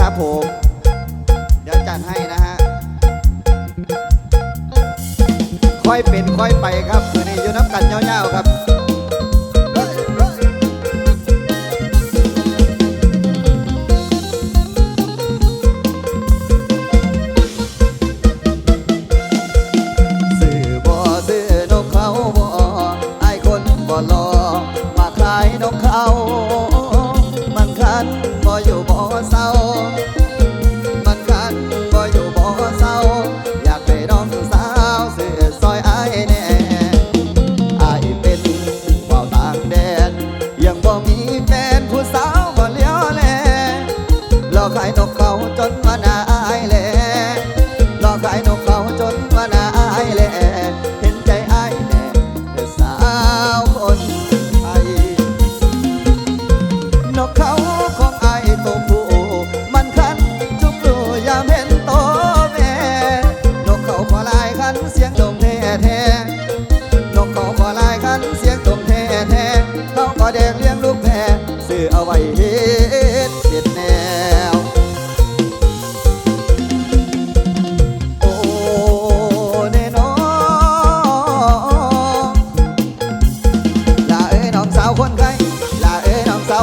ครับผม เดี๋ยวจัดให้นะฮะ ค่อยเป็นค่อยไปครับคืนนี้ยู่น้ำกันเงาๆครับ kind of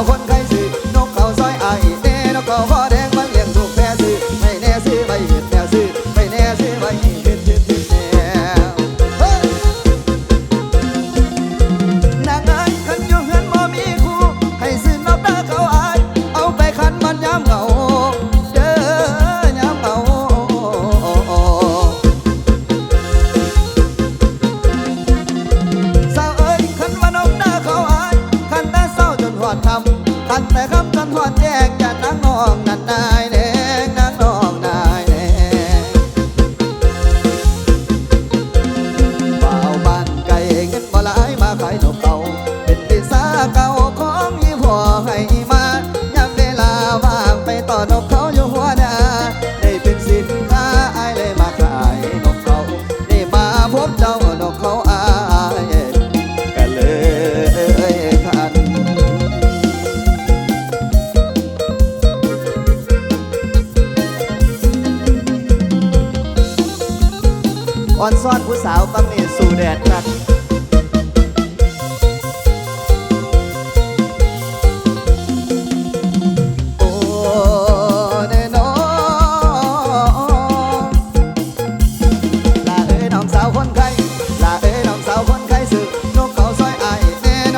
Quân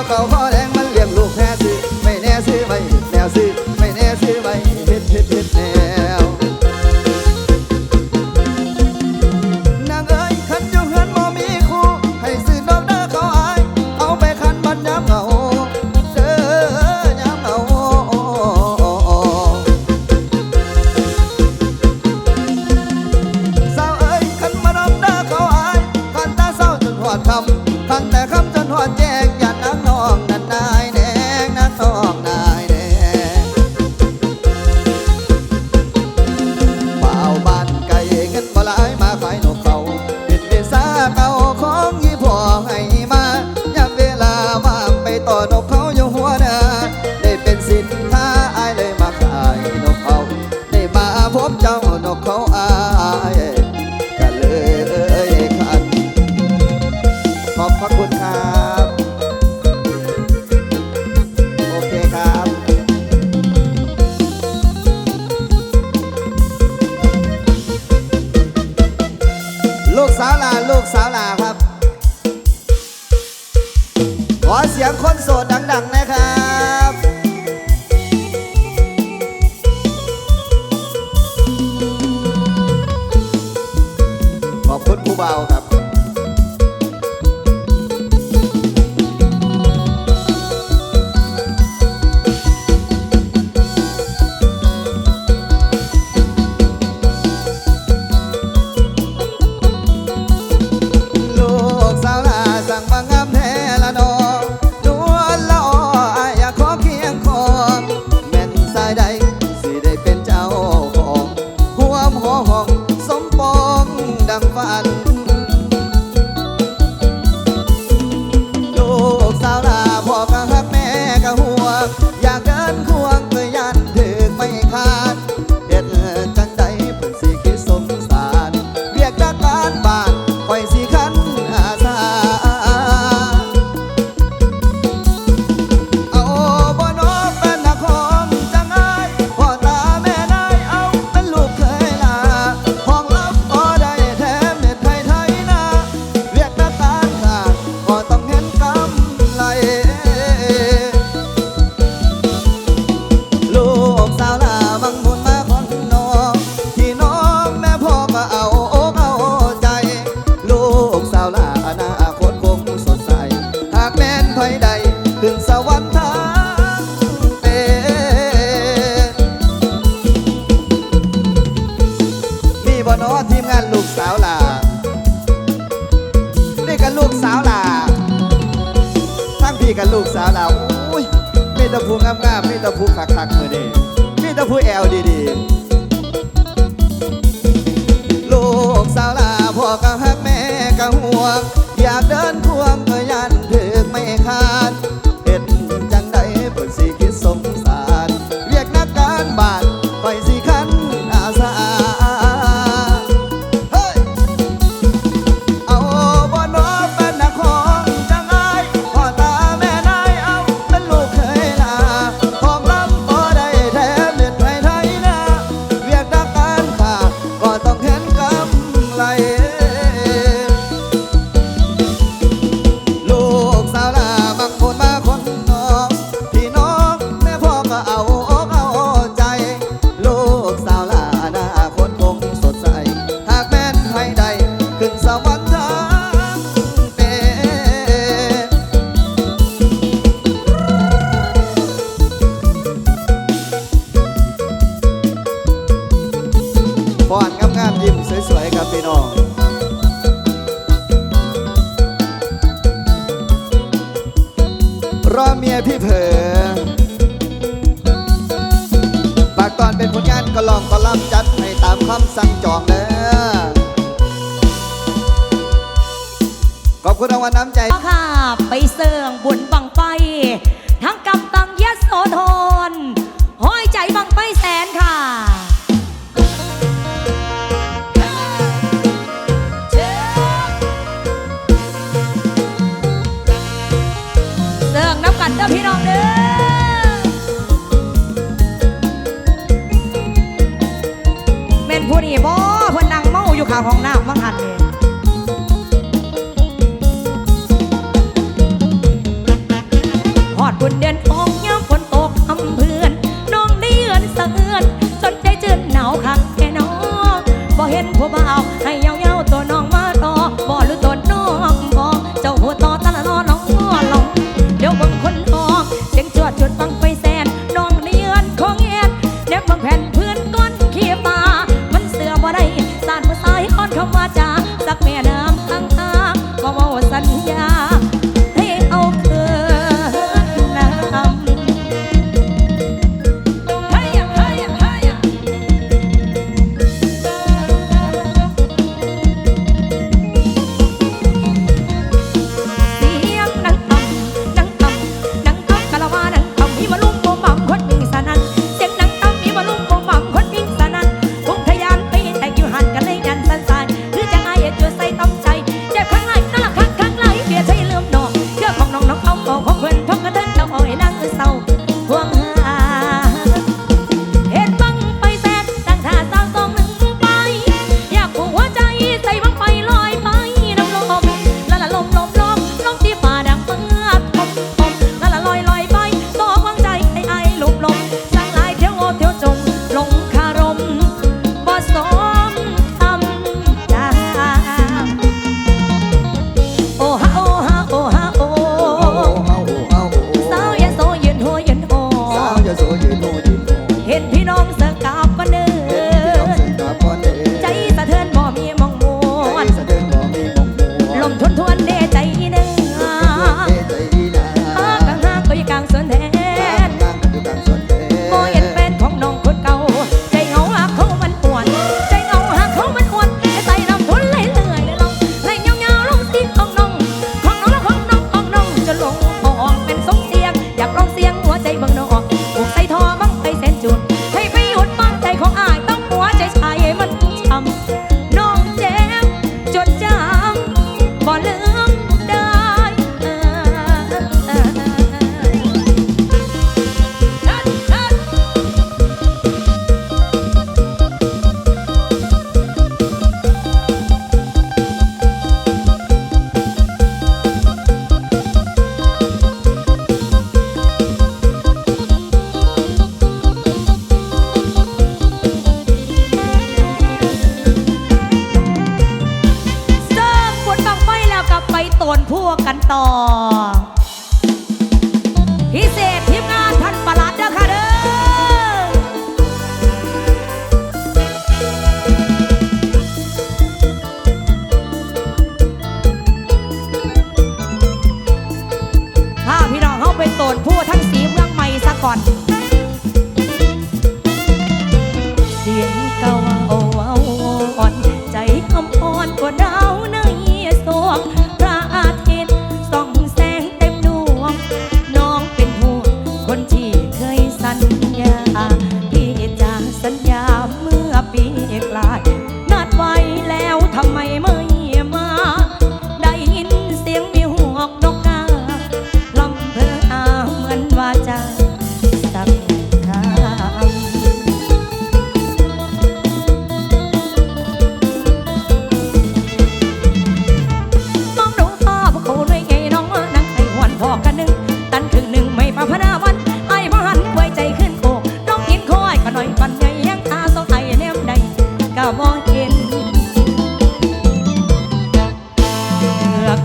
calvário. ซี่กับลูกสาวเราอุ้ยมีตะพูงามๆมีตะพูคักๆมือเด้มีตะพูแอลดีๆ ลูกสาวลาพ่อก็ฮักแม่ก็ห่วง อยากเดินควงก็ยันถึกไม่ขาด ไปเสื่องบุญบังไฟ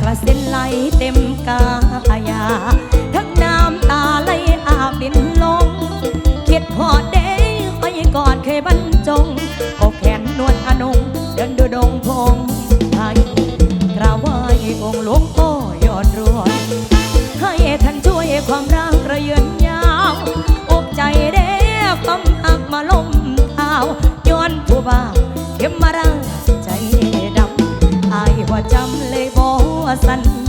กระเซ็นไหลเต็มกายา ทั้งน้ำตาไหลอาเป็นลงเคิดหอดเด้ไปกอดเคยบรรจงโอแขนนวดอนง เดินดูดงพงไทยกราไหวองหลวงพ่อยอดรวนให้ท่านช่วยความรักระเยือนยาวอกใจเด้ความอักมาล้มเท้าย้อนผู้บ่าวเข้มมารัง สัน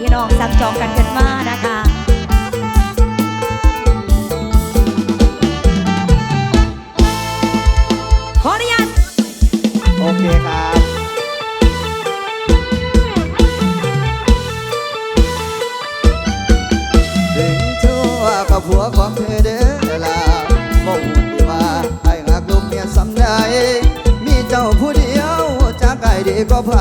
พี่น้องสั่งจองกันกันมานะคะขออนุญาตโอเคครับถึงชั่วกับผัวของเธอเด้อลาบ่งที่ว่าไอ้หักลูกเมียสำใดมีเจ้าผู้เดียวจากไอ้ดีก็ไผ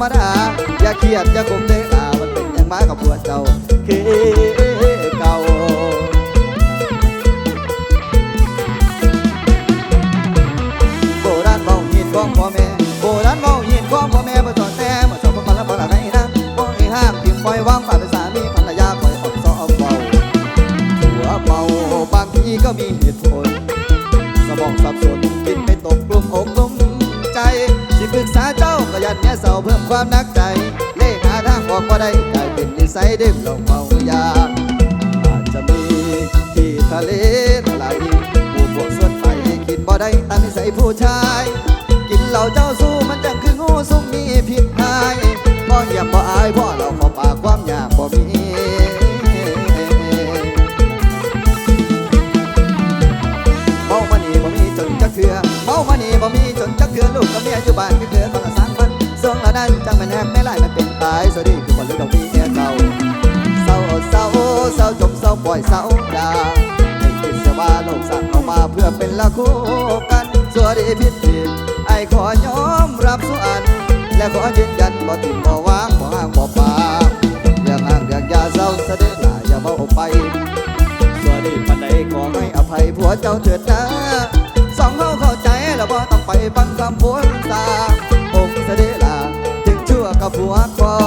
รมดา อย่าเครียดอย่าขมเด้ออามันเป็นอย่างมากับผัวเจ้าคือเก่าโบราณเมาหินของพ่อแม่โบราณเมาหินของพ่อแม่มาสอนแต่มาสอนพ่อมาแล้วบ่ละให้นะบ่ให้ห้ามทิมปล่อยวางฝ่ายเป็นสามีภรรยาคอยอดซ้อมเบาหัวเมาบางทีก็มีเหตุผลสมองสับสนกินไม่ตกกลุ่มอกกลุ่มใจสิปรึกษาเจ้าก็ยันแย่เศร้าเพ ความหนักใจ เล่หาทางออกบ่ได้กลายเป็นนิสัยเดิมเราเมายา อาจจะมีที่ทะเลทลายผู้พวกส่วนไปกินบ่ได้ตามนิสัยผู้ชาย กินเหล้าเจ้าสู้มันจังคืองูสุ่มมีผิดหายบ่เหยียบบ่อายพ่อเราามพันส่วนละนั้นจังม่นแฮกไม่ไล่มันเป็นตายสวัสดีคือคนลูกดอกมีเมียเก่าเศร้าเศร้าเศร้าจมเศร้าปล่อยเศร้าดาให้คิดเสียว่าโลกสร้างออกมาเพื่อเป็นละคู่กันสวัสดีผิดผิดไอ้ขอยอมรับส่วนและขอยืนยันบ่ติดบ่วางบ่ห่างบ่ปาเรื่องอ้างเรื่องยาเศร้าเสด็จลาอย่าเมาไปสวัสดีปันใดขอให้อภัยผัวเจ้าเถิดนะสองเขาเข้าใจแล้วบ่ต้องไปฟังคำพูดตา ชั่ว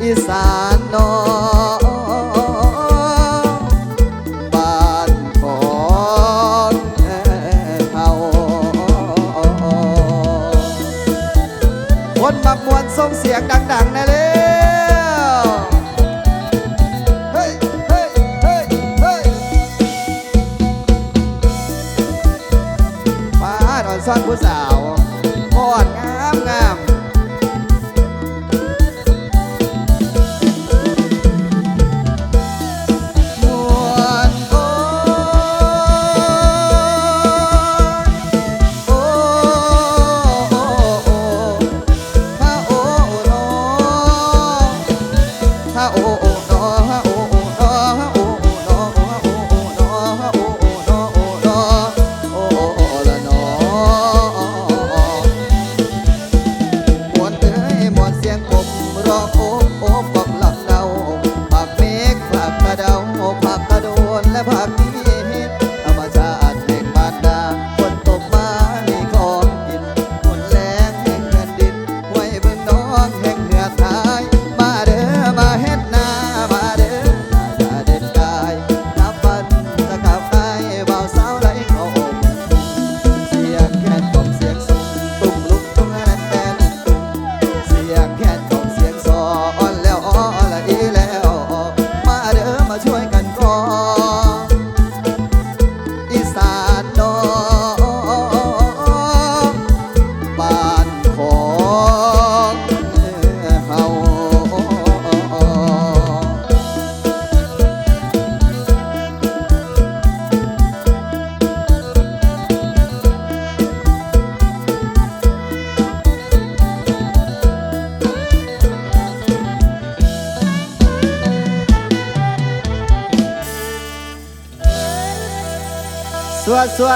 E sabe ahora.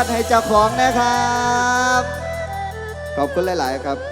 ดให้เจ้าของนะครับ ขอบคุณหลาย ๆ ครับ